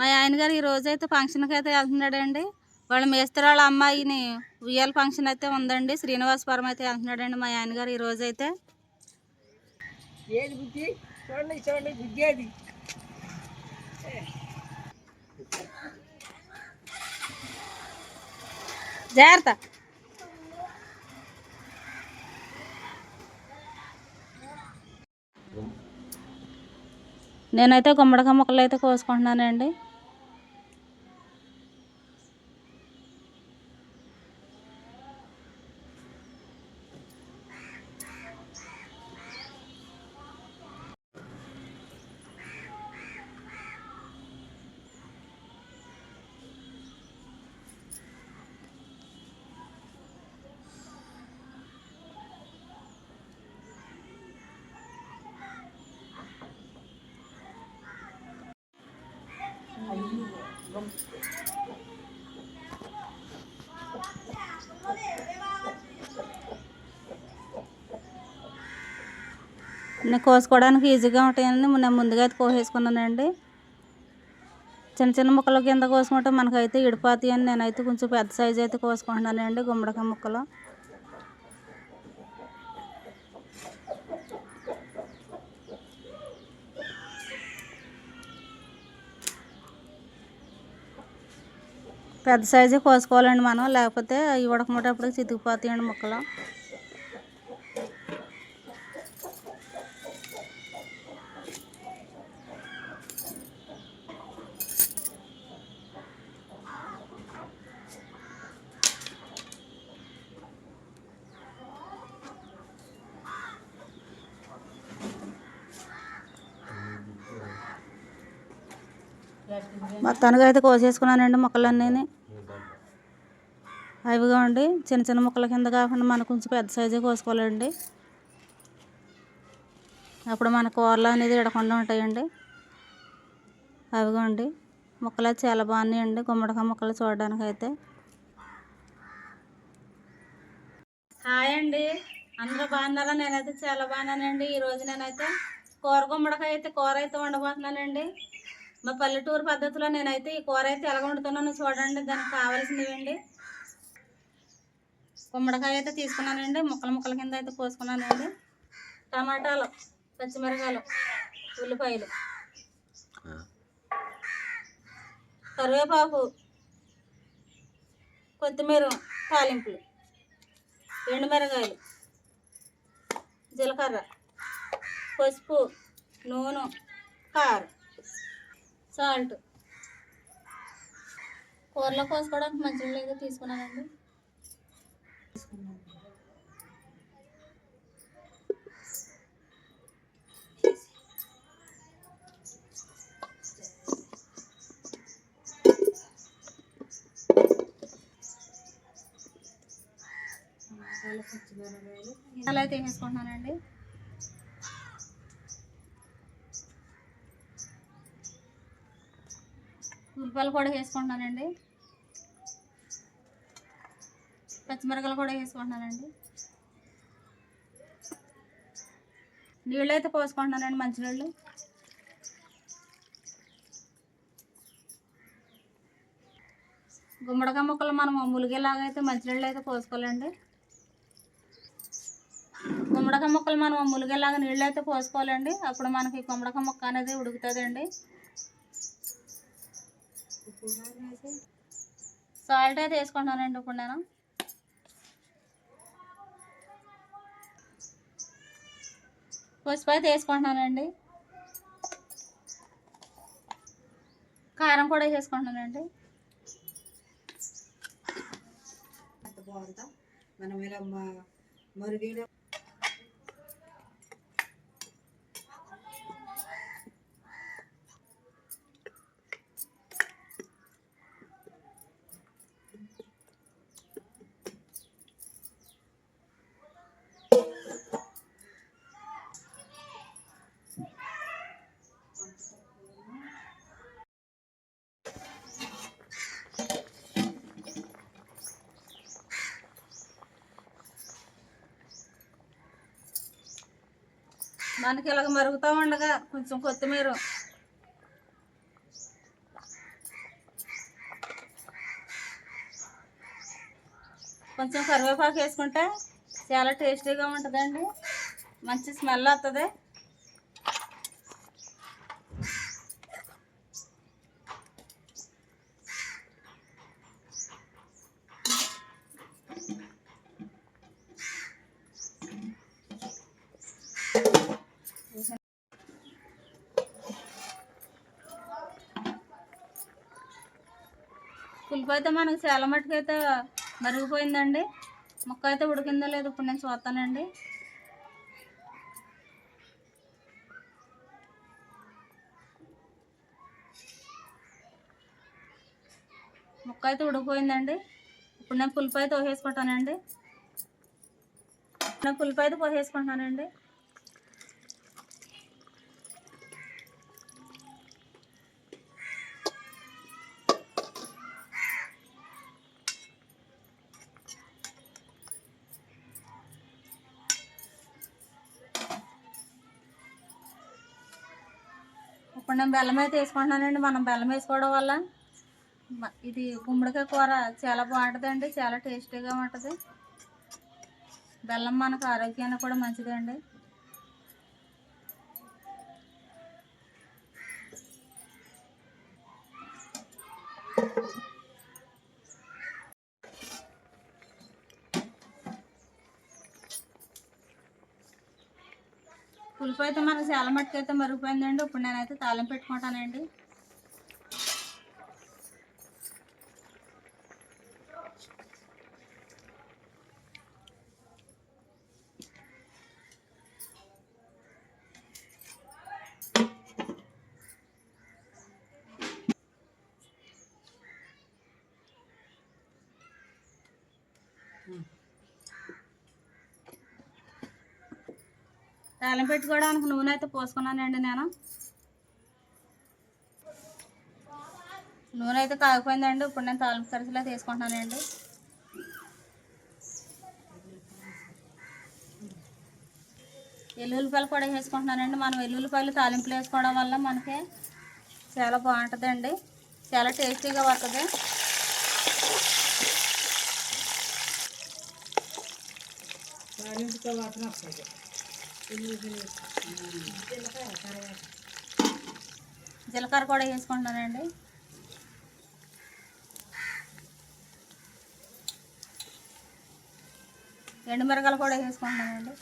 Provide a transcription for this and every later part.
మా ఆయన గారు ఈ రోజు అయితే ఫంక్షన్కి అయితే వెళ్తున్నాడండి. వాళ్ళ మేస్త్రి వాళ్ళ అమ్మాయిని ఉయ్యాల ఫంక్షన్ అయితే ఉందండి. శ్రీనివాసపురం అయితే వెళ్తున్నాడండి మా ఆయన గారు ఈ రోజు అయితే ఏది బుద్ధి చూడండి చూడండి బుద్ధి అది. జాగ్రత్త. నేనైతే గుమ్మడికాయ ముక్కలు అయితే కోసుకుంటున్నానండి. కోసుకోవడానికి ఈజీగా ఉంటాయని నేను ముందుగా అయితే కోసేసుకున్నానండి. చిన్న చిన్న ముక్కలు కింద కోసుకుంటే మనకైతే ఇడిపోతాయి అని నేనైతే కొంచెం పెద్ద సైజు అయితే కోసుకుంటున్నానండి గుమ్మడికాయ ముక్కలు. పెద్ద సైజే కోసుకోవాలండి మనం. లేకపోతే ఈ ఉడకముటప్పుడు చితికిపోతాయండి ముక్కలు. మొత్తానికి అయితే కోసేసుకున్నానండి మొక్కలన్నీ అవిగా ఉండి చిన్న చిన్న ముక్కల కింద కాకుండా మనకు కొంచెం పెద్ద సైజే కోసుకోవాలండి. అప్పుడు మన కూరలు అనేది ఇడకుండా ఉంటాయండి. అవిగోండి ముక్కలు చాలా బాగున్నాయండి గుమ్మడికాయ ముక్కలు చూడడానికి అయితే హాయ్ అండి అందరూ బాగున్నారా? నేనైతే చాలా బాగున్నానండి. ఈరోజు నేనైతే కూర గుమ్మడికాయ అయితే కూర అయితే వండబోతున్నానండి. మా పల్లెటూరు పద్ధతిలో నేనైతే ఈ కూర అయితే ఎలా వండుతున్నానో చూడండి దానికి కావాల్సినవండి గుమ్మడికాయ అయితే తీసుకున్నానండి ముక్కలు ముక్కల కింద అయితే కోసుకున్నానండి. టమాటాలు పచ్చిమిరకాయలు ఉల్లిపాయలు కరివేపాకు కొత్తిమీర తాలింపులు ఎండుమిరకాయలు జీలకర్ర పసుపు నూనె కారం. సాల్ట్ కూరలో కోసుకోవడానికి మంచినీళ్ళు అయితే తీసుకున్నానండి. అలా అయితే వేసుకుంటున్నానండి? ఉల్లిపాయలు కూడా వేసుకుంటున్నానండి. పచ్చిమిరపకాయలు కూడా వేసుకుంటున్నానండి. నీళ్ళు అయితే పోసుకుంటున్నానండి మంచినీళ్ళు. గుమ్మడికాయ ముక్కలు మనం ములిగేలాగా అయితే మంచినీళ్ళు అయితే పోసుకోవాలండి. గుమ్మడికాయ ముక్కలు మనం ములిగేలాగా నీళ్ళు అయితే పోసుకోవాలండి. అప్పుడు మనకి గుమ్మడికాయ ముక్క అనేది ఉడుకుతుందండి. సాల్ట్ అయితే వేసుకుంటానండి ఇప్పుడు నేను. పసుపు అయితే వేసుకుంటున్నానండి కారం కూడా వేసుకుంటున్నానండి మనం ఇలా మరుగైన మనకి ఇలాగ మరుగుతూ ఉండగా కొంచెం కొత్తిమీర. కొంచెం కరివేపాకు వేసుకుంటే చాలా టేస్టీగా ఉంటుందండి. మంచి స్మెల్ వస్తుంది పులుపు అయితే మనకు చాలా మటుకు అయితే మరిగిపోయిందండి. ముక్క అయితే ఉడికిందో లేదో ఇప్పుడు నేను చూస్తానండి. ముక్క అయితే ఉడికిపోయిందండి. ఇప్పుడు నేను పులుపు అయితే పోసేసుకుంటానండి. నేను పులుపు అయితే పోసేసుకుంటానండి. నేను బెల్లం అయితే వేసుకుంటున్నానండి. మనం బెల్లం వేసుకోవడం వల్ల ఇది గుమ్మడికాయ కూర చాలా బాగుంటుందండి. చాలా టేస్టీగా ఉంటుంది. బెల్లం మనకు ఆరోగ్యానికి కూడా మంచిదండి. పులుపు అయితే మనకు చాలా మట్టుకు అయితే మరిగిపోయిందండి. ఇప్పుడు నేనైతే తాలింపు పెట్టుకుంటానండి. తాలింపు పెట్టుకోవడానికి నూనె అయితే పోసుకున్నానండి నేను. నూనె అయితే కాగిపోయిందండి ఇప్పుడు నేను తాలింపు సరిసిలో తీసుకుంటున్నానండి. ఎల్లుల్లిపాయలు కూడా వేసుకుంటున్నానండి. మనం ఎల్లుల్లిపాయలు తాలింపులు వేసుకోవడం వల్ల మనకి చాలా బాగుంటుందండి. చాలా టేస్టీగా వస్తుంది. తాలింపుతో వాసన వస్తుంది. జీలకర్ర కూడా వేసుకుంటున్నానండి ఎండుమిరగాయలు కూడా వేసుకుంటున్నానండి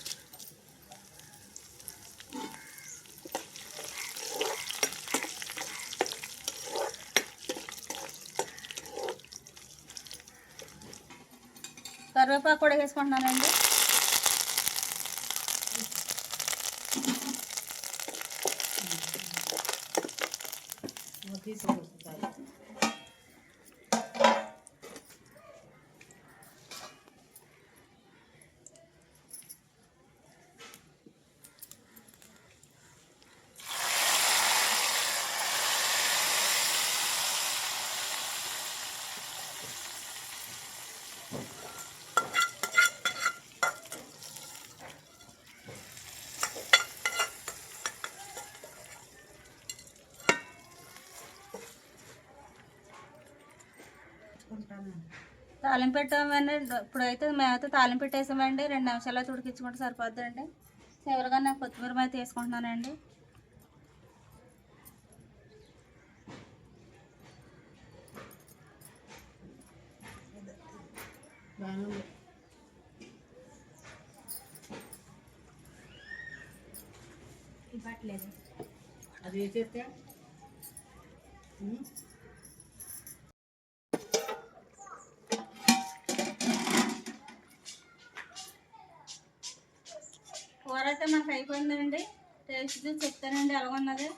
కరివేపాకు కూడా వేసుకుంటున్నానండి Uma tesoura. తాలింపు పెట్టామండి. ఇప్పుడైతే మేమైతే తాలింపు పెట్టేసామండి. రెండు నిమిషాలు అయితే ఉడికించుకుంటే సరిపోద్దండి. చివరిగా నేను కొత్తిమీర బాగానే ఉంది. అది వేసేస్తే ఉమ్, కూర అయితే మనకు అయిపోయిందండి. టేస్ట్ చూసి చెప్తానండి ఎలాగున్నది.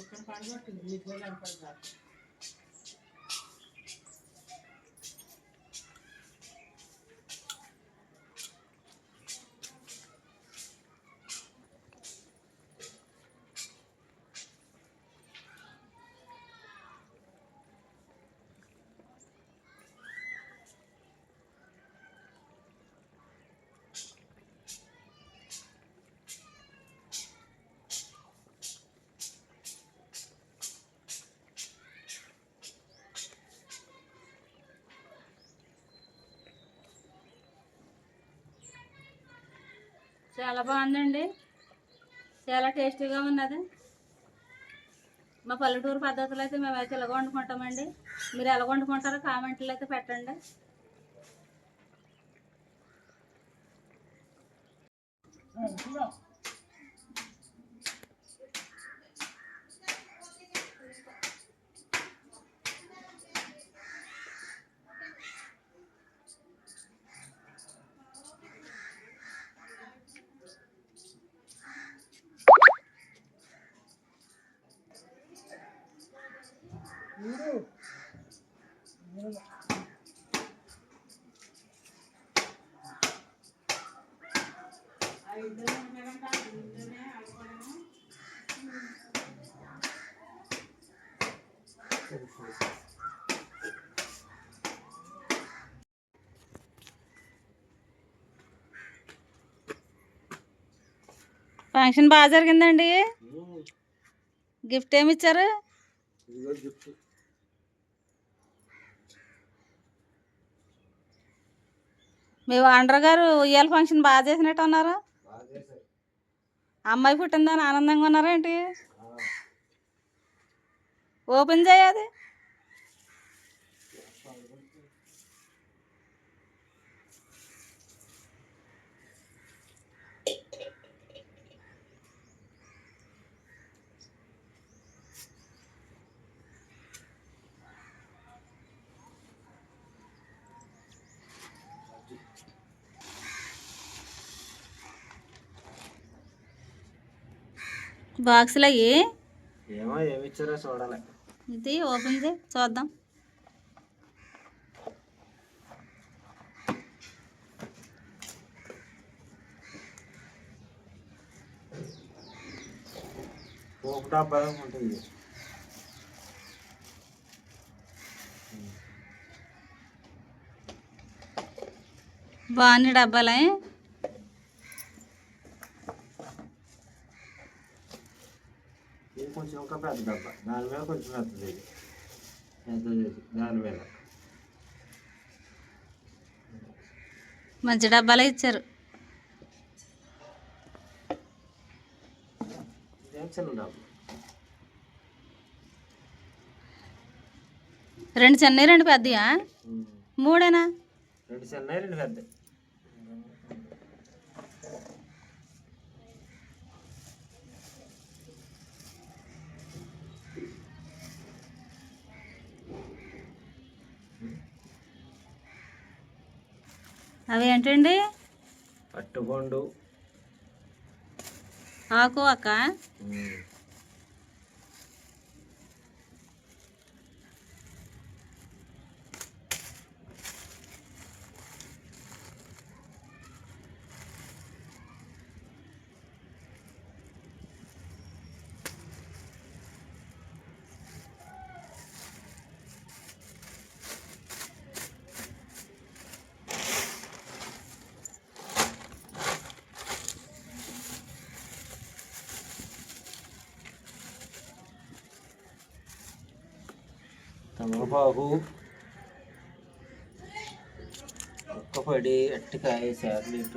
ఒక్కడ పడగొట్టింది నీకు కూడా చాలా బాగుందండి. చాలా టేస్టీగా ఉన్నది. మా పల్లెటూరు పద్ధతులు అయితే మేమైతే ఇలాగ వండుకుంటామండి. మీరు ఎలా వండుకుంటారో కామెంట్లు అయితే పెట్టండి. ఫంక్షన్ బాగా జరిగిందండి. గిఫ్ట్ ఏమి ఇచ్చారు? మీ వాండర్ గారు ఉయ్యాల ఫంక్షన్ బాగా చేసినట్టు ఉన్నారు అమ్మాయి పుట్టిందని ఆనందంగా ఉన్నారా ఏంటి? ఓపెన్ చేయది బాక్సులు అయ్యి ఏమో ఏమి ఇచ్చారో చూడాలి ఇది ఓపెన్ చేయి చూద్దాం పోపు డబ్బా ఉంటుంది బాగున్నాయి డబ్బాలు ఇది కొంచెం ఒక పెద్ద డబ్బా దాని మీద కొంచెం పెద్దది ఇది పెద్దది ఇది దాని మీద మంచి డబ్బాలే ఇచ్చారు చిన్న డబ్బా రెండు చెన్నై రెండు పెద్దయా మూడేనా రెండు చెన్నై రెండు పెద్ద అవి ఏంటండి? పట్టుకొండు ఆకు అక్క? తమలపాకు ఒక్కపడి అట్టికాయ చాక్లెట్